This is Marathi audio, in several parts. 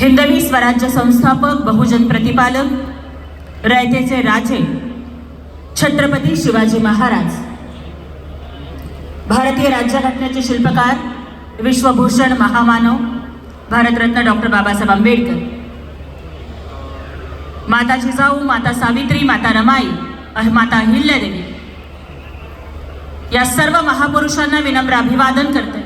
हिंदवी स्वराज्य संस्थापक बहुजन प्रतिपालक रयतेचे राजे छत्रपती शिवाजी महाराज. भारतीय राज्यघटनेचे शिल्पकार विश्वभूषण महामानव भारतरत्न डॉक्टर बाबासाहेब आंबेडकर. माता जिजाऊ माता सावित्री माता रमाई अह- माता अहिल्यादेवी. या सर्व महापुरुषांना विनम्र अभिवादन करते.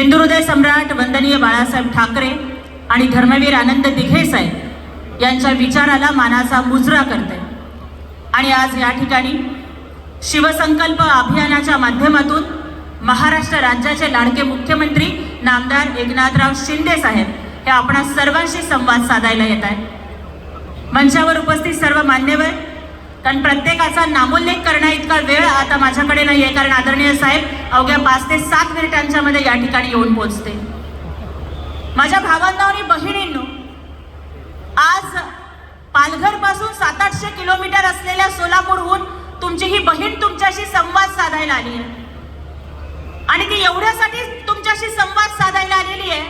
हिंदू हृदय सम्राट वंदनीय बाळासाहेब ठाकरे आणि धर्मवीर आनंद दिघे साहेब यांच्या विचाराला मानाचा मुजरा करते. आणि आज या ठिकाणी शिवसंकल्प अभियानाच्या माध्यमातून महाराष्ट्र राज्याचे लाडके मुख्यमंत्री नामदार एकनाथराव शिंदे साहेब हे आपणा सर्वांशी संवाद साधायला येत आहेत. मंचावर उपस्थित सर्व मान्यवर कारण प्रत्येकाचा नामोल्लेख करण्या इतका वेळ आता माझ्याकडे नाही आहे कारण आदरणीय साहेब अवघ्या पाच ते सात मिनिटांच्या मध्ये या ठिकाणी येऊन पोहोचते माझ्या भावांना आणि बहिणींनो आज पालघरपासून सात आठशे किलोमीटर असलेल्या सोलापूरहून तुमची ही बहीण तुमच्याशी संवाद साधायला आली आहे. आणि ती एवढ्यासाठी तुमच्याशी संवाद साधायला आलेली आहे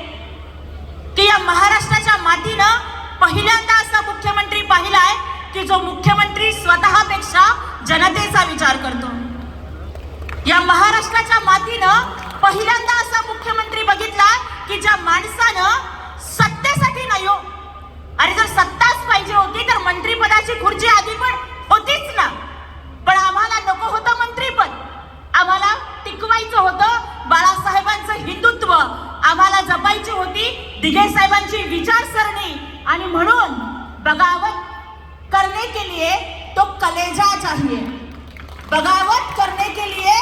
की या महाराष्ट्राच्या मातीनं पहिल्यांदा असा मुख्यमंत्री पाहिलाय की जो मुख्यमंत्री स्वतःपेक्षा जनतेचा विचार करतो. या महाराष्ट्राच्या मातीनं पहिल्यांदा असा मुख्यमंत्री बघितला की ज्या माणसानं सत्तेसाठी नाही हो. अरे जर सत्ताच पाहिजे होती तर मंत्रीपदाची खुर्ची आधी पण होतीच ना. पण आम्हाला नको होतं मंत्रीपद. आम्हाला टिकवायचं होतं बाळासाहेबांचं हिंदुत्व. आम्हाला जपायची होती दिघे साहेबांची विचारसरणी. आणि म्हणून बगावत करणे के लिए तो कलेजा चाहिए बगावत करने के लिए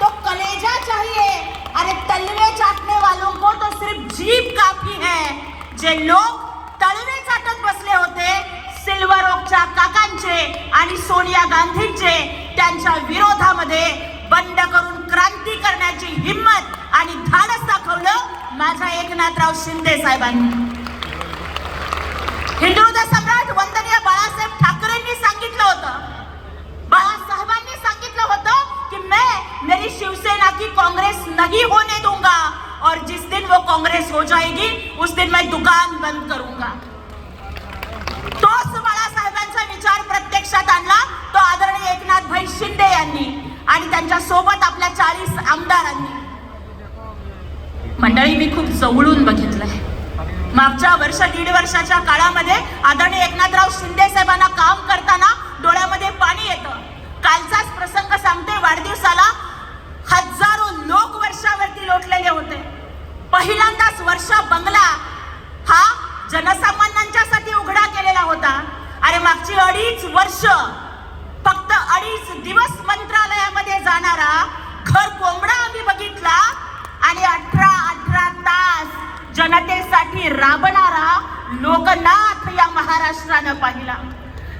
तो कलेजा चाहिए अरे तलवे चाटने वालों को तो सिर्फ जीप काफी है जे लोक तळवे चाटत बसले होते सिल्वर ओकच्या काकांचे आणि सोनिया गांधींचे त्यांच्या विरोधामध्ये बंड करून क्रांती करण्याची हिंमत आणि धाडस दाखवलं माझ्या एकनाथराव शिंदे साहेबांनी. हिंदू सम्राट वंदनीय बाळासाहेब ठाकरेंनी सांगितलं होतं. बाळासाहेबांनी सांगितलं होतं की मैं मेरी शिवसेना की कांग्रेस नहीं होने दूंगा. वो कांग्रेस हो जाएगी उस दिन मैं दुकान बंद करूंगा। तोच बाळासाहेबांचा विचार प्रत्यक्षात आणला तो आदरणीय एकनाथ भाई शिंदे यांनी आणि त्यांच्यासोबत आपल्या चाळीस आमदारांनी. मंडळी मी खूप जवळून बघितलंय. मागच्या वर्ष दीड वर्षाच्या काळामध्ये आदरणीय एकनाथराव शिंदे साहेबांना काम करताना डोळ्यामध्ये पाणी येतं. कालचाच प्रसंग सांगते वाढदिवसाला हजारो लोक वर्षावरती लोटलेले होते पहिल्यांदाच वर्ष बंगला हा जनसामान्यांच्यासाठी उघडा केलेला होता. अरे मागची अडीच वर्ष फक्त अडीच दिवस मंत्रालयामध्ये जाणारा घर कोंबडा आम्ही बघितला. आणि अठरा अठरा तास जनतेसाठी राबणारा लोकनाथ या महाराष्ट्रानं पाहिला.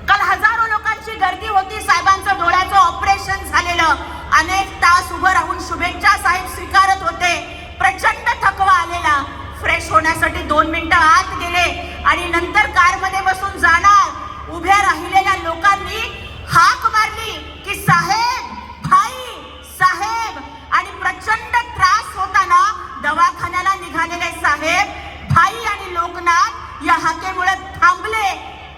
काल हजारो लोकांची गर्दी होती. साहेबांचं डोळ्याचं ऑपरेशन झालेलं. अनेक तास उभं राहून शुभेच्छा साहेब स्वीकारत होते. प्रचंड थकवा आलेला. फ्रेश होण्यासाठी दोन मिनिटं आत गेले आणि नंतर कारमध्ये बसून जाणार. उभ्या राहिलेल्या लोकांनी हाक मारली की साहेब भाई साहेब आणि प्रचंड त्रास होताना दवाखान्याला निघालेले साहेब भाई आणि लोकनाथ या हाकेमुळे थांबले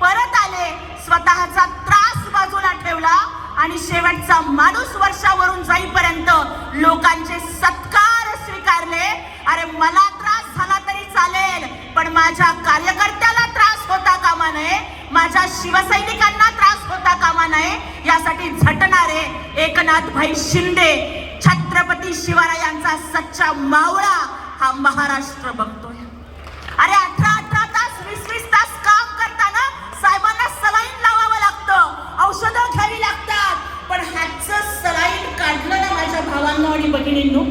परत आले स्वतःचा त्रास बाजूला ठेवला आणि शेवटचा माणूस वर्षावरून जाईपर्यंत लोकांचे सत्कार स्वीकारले अरे मला त्रास झाला तरी चालेल पण माझ्या कार्यकर्त्याला त्रास होता कामा नये माझ्या शिवसैनिकांना त्रास होता कामा नये यासाठी झटणारे एकनाथ भाई शिंदे छत्रपती शिवरायांचा सच्चा मावळा हा महाराष्ट्र बघतोय. अरे अठरा अठरा तास वीस वीस तास काम करताना साहेबांना सलाईन लावावं लागतं. औषधं घ्यावी लागतात. पण हातचं सलाईन काढलं ना माझ्या भावांना आणि बहिणींनो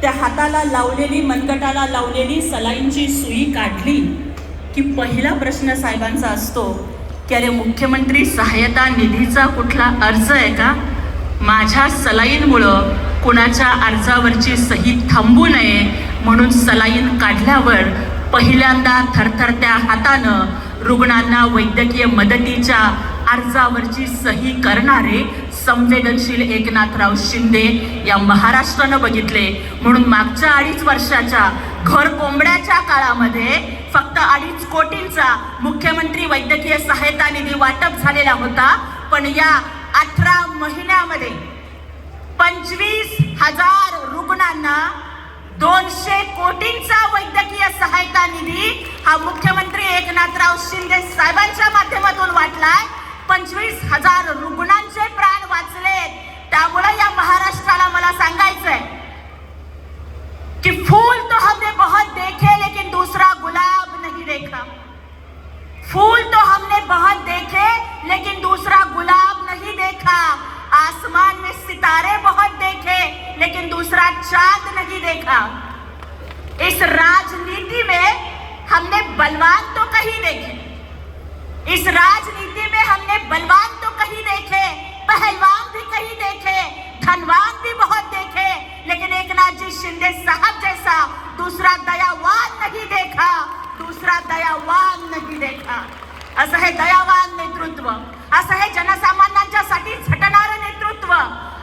त्या हाताला लावलेली मनगटाला लावलेली सलाईनची सुई काढली की पहिला प्रश्न साहेबांचा असतो की अरे मुख्यमंत्री सहायता निधीचा कुठला अर्ज आहे का? माझ्या सलाईनमुळं कुणाच्या अर्जावरची सही थांबू नये म्हणून सलाईन काढल्यावर पहिल्यांदा थरथरत्या हातानं रुग्णांना वैद्यकीय मदतीच्या अर्जावरची सही करणारे संवेदनशील एकनाथराव शिंदे या महाराष्ट्रानं बघितले. म्हणून मागच्या अडीच वर्षाच्या घर कोंबड्याच्या काळामध्ये फक्त अडीच कोटींचा मुख्यमंत्री वैद्यकीय सहायता निधी वाटप झालेला होता. पण या अठरा महिन्यामध्ये पंचवीस हजार रुग्णांना दोनशे कोटींचा वैद्यकीय सहायता निधी हा मुख्यमंत्री एकनाथराव शिंदे साहेबांच्या माध्यमातून वाटलाय. पंचवीस हजार रुग्णांचे प्राण वाचले त्यामुळे या महाराष्ट्राला मला सांगायचंय कि फूल तो हमने बहुत देखे लेकिन दूसरा गुलाब नहीं देखा. फूल तो हमने बहुत देखे लेकिन दूसरा गुलाब नहीं देखा आसमान में सितारे बहुत देखे लेकिन दूसरा चांद नहीं देखा इस राजनीति में हमने बलवान तो कहीं देखे इस राजनीति में हमने बलवान तो कहीं देखे पहलवान भी कहीं खनवान भी बहुत देखे लेकिन एक नाथ जी शिंदे साहब जैसा दूसरा दयावान नहीं देखा दूसरा दयावान नहीं देखा। असं हे दयावान नेतृत्व असं हे जनसामान्यांच्यासाठी झटणारं नेतृत्व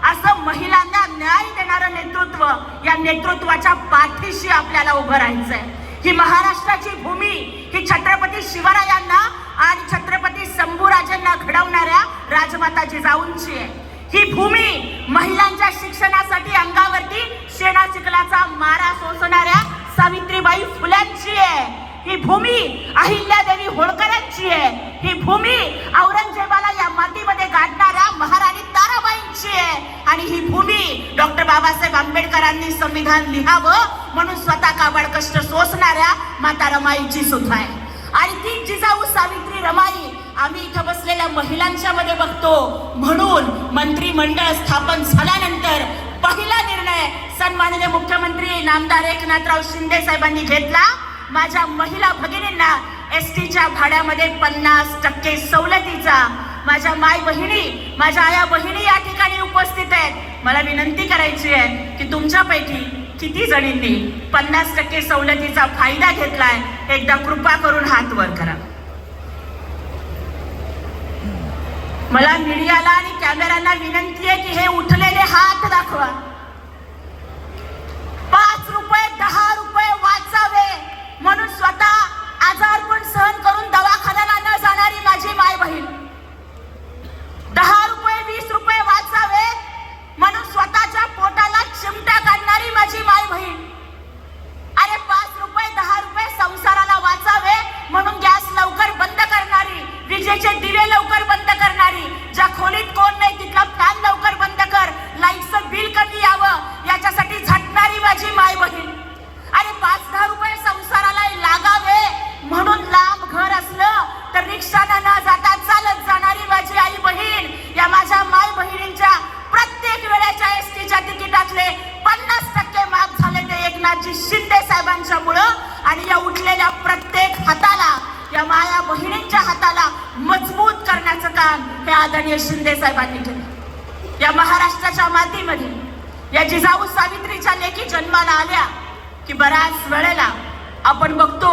असं महिलांना न्याय देणारं नेतृत्व या नेतृत्वाच्या पाठीशी आपल्याला उभं राहायचंय. ही महाराष्ट्राची भूमी ही छत्रपती शिवरायांना आणि छत्रपती शंभूराजांना घडवणाऱ्या राजमाता जिजाऊंची आहे. ही भूमी महिलांच्या शिक्षणासाठी अंगावरती शेणा चिखलाचा मारा सोसणाऱ्या सावित्रीबाई फुल्यांची आहे. ही भूमी अहिल्यादेवी होळकरांची आहे. ही भूमी औरंगजेबाला या मातीमध्ये गाठणाऱ्या महाराणी ताराबाईंची आहे. आणि ही भूमी डॉक्टर बाबासाहेब आंबेडकरांनी संविधान लिहावं म्हणून स्वतः काबाड कष्ट सोसणाऱ्या माता रमाईची सुद्धा आहे. आणि ती जिजाऊ सावित्री रमाई आम्ही इथं बसलेल्या महिलांच्या मध्ये बघतो. म्हणून मंत्रिमंडळ स्थापन झाल्यानंतर पहिला निर्णय सन्माननीय मुख्यमंत्री नामदार एकनाथराव शिंदे साहेबांनी घेतला. माझ्या महिला भगिनींना एस टीच्या भाड्यामध्ये पन्नास टक्के सवलतीचा माझ्या माय बहिणी माझ्या आया बहिणी या ठिकाणी उपस्थित आहेत. मला विनंती करायची आहे की तुमच्यापैकी किती जणींनी पन्नास टक्के सवलतीचा फायदा घेतलाय एकदा कृपा करून हात वर करा. मला मीडियाला आणि कॅमेऱ्यांना विनंती आहे की हे उठलेले हात दाखवा. पाच रुपये दहा रुपये वाचावे. म्हणून स्वतः आजारपण सहन करून दवा ते शिंदे साहेबांच्या मुळं आणि या उठलेल्या प्रत्येक हाताला या माया बहिणींच्या हाताला मजबूत करण्याचं काम हे आदरणीय शिंदे साहेबांनी केलं. या महाराष्ट्राच्या मातीमध्ये या जिजाऊ सावित्रीच्या लेखी जन्माला आल्या की बऱ्याच वेळेला आपण बघतो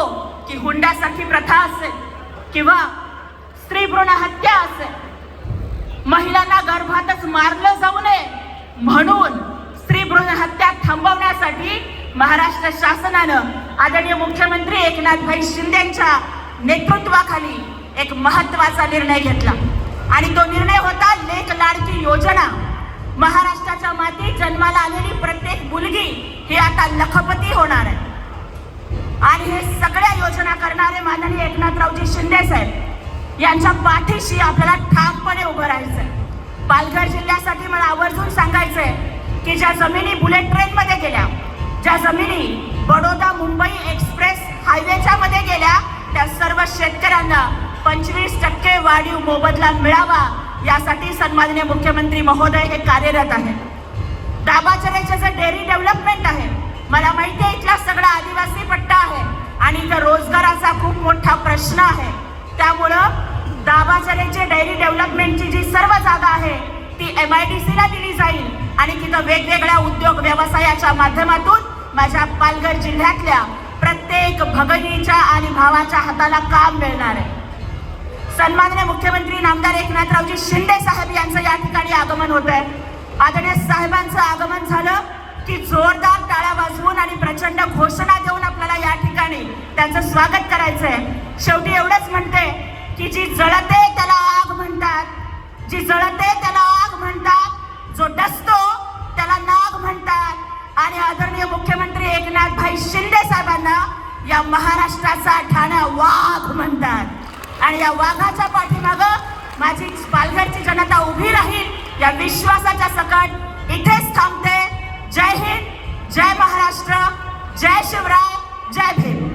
की हुंड्यासारखी प्रथा असेल किंवा स्त्री भ्रूण हत्या असेल. महिलांना गर्भातच मारलं जाऊ नये म्हणून स्त्री भ्रूण हत्या थांबवण्यासाठी महाराष्ट्र शासनानं आदरणीय मुख्यमंत्री एकनाथभाई शिंदेच्या नेतृत्वाखाली एक महत्त्वाचा निर्णय घेतला. आणि तो निर्णय होता लेख लाडकी योजना. महाराष्ट्राच्या मातीत जन्माला आलेली प्रत्येक मुलगी ही आता लखपती होणार आहे. आणि हे सगळ्या योजना करणारे माननीय एकनाथरावजी शिंदे साहेब यांच्या पाठीशी आपल्याला ठामपणे उभं राहायचंय. पालघर जिल्ह्यासाठी मला आवर्जून सांगायचंय की ज्या जमिनी बुलेट ट्रेन मध्ये गेल्या ज्या जमिनी बडोदा मुंबई एक्सप्रेस हायवेच्या मध्ये गेल्या त्या सर्व शेतकऱ्यांना पंचवीस टक्के वाढीव मोबदला मिळावा यासाठी सन्माननीय मुख्यमंत्री महोदय हे कार्यरत आहे दाबाचरेचे जे डेअरी डेव्हलपमेंट आहे मला माहिती आहे इथला सगळा आदिवासी पट्टा आहे आणि इथं रोजगाराचा खूप मोठा प्रश्न आहे. त्यामुळं दाबाचरेचे डेअरी डेव्हलपमेंटची जी सर्व जागा आहे ती एम आय डी सीला दिली जाईल आणि तिथं वेगवेगळ्या उद्योग व्यवसायाच्या माध्यमातून माझ्या पालघर जिल्ह्यातल्या प्रत्येक भगिनीच्या आणि भावाच्या हाताला काम मिळणार आहे. सन्माननीय मुख्यमंत्री नामदार एकनाथरावजी शिंदे साहेब यांचं या ठिकाणी आगमन होत आहे आदरणीय साहेबांचं आगमन झालं की जोरदार टाळ्या वाजवून आणि प्रचंड घोषणा देऊन आपल्याला या ठिकाणी त्यांचं स्वागत करायचं आहे शेवटी एवढंच म्हणते की जी जळते त्याला आग म्हणतात. जी जळते त्याला आग म्हणतात. जो डसतो त्याला नाग म्हणतात. महाराष्ट्राचा ठाणा वाघ म्हणतात. आणि या वाघाच्या पाठीमाग माझी पालघरची जनता उभी राहील. या विश्वासाच्या सकट इथेच थांबते. जय हिंद जय महाराष्ट्र जय शिवराय जय भीम.